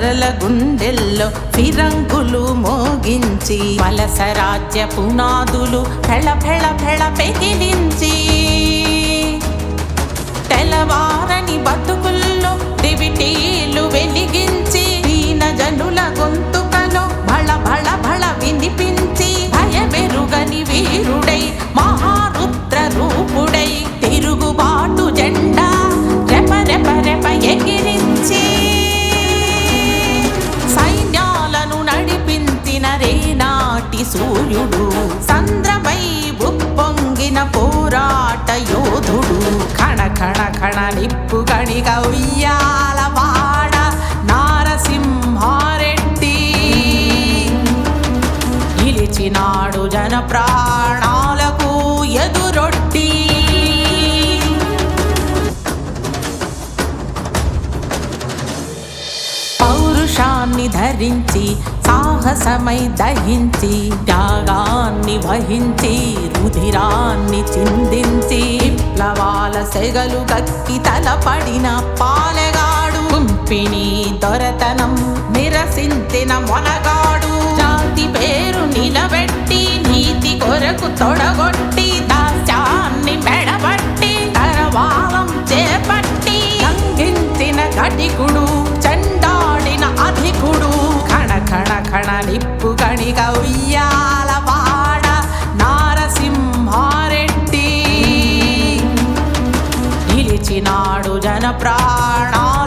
దొరల గుండెల్లో ఫిరంగులు మోగించి వలస రాజ్య పునాదులు ఫెళ ఫెళ ఫెళ పెకిలించి. రేనాటి సూర్యుడు సంద్రమై ఉప్పొంగిన పోరాట యోధుడు. కణ కణ కణ నిప్పు గణిక ఉయ్యాల వాడ నారసింహారెడ్డి. ఇలిచినాడు జన ప్రాణాలకు ఎదురొట్టి పౌరుషాన్ని ధరించి సాహసమై దహించి త్యాగాన్ని వహించి రుధిరాన్ని చిందించి విప్లవాల సెగలు గక్కి తలపడిన పాలెగాడు కుంపిణి దొరతనం నిరసించిన మొనగాడు. జాతి పేరు నిలబెట్టి నీతి కొరకు తొడగొట్టి దాస్యాన్ని మెడబట్టి తరవాలం చేపట్టి లంఘించిన కటికుడు కణ నిప్పు గణిక ఉయ్యాల వాడ నారసింహారెడ్డి. నిలిచినాడు జన ప్రాణాల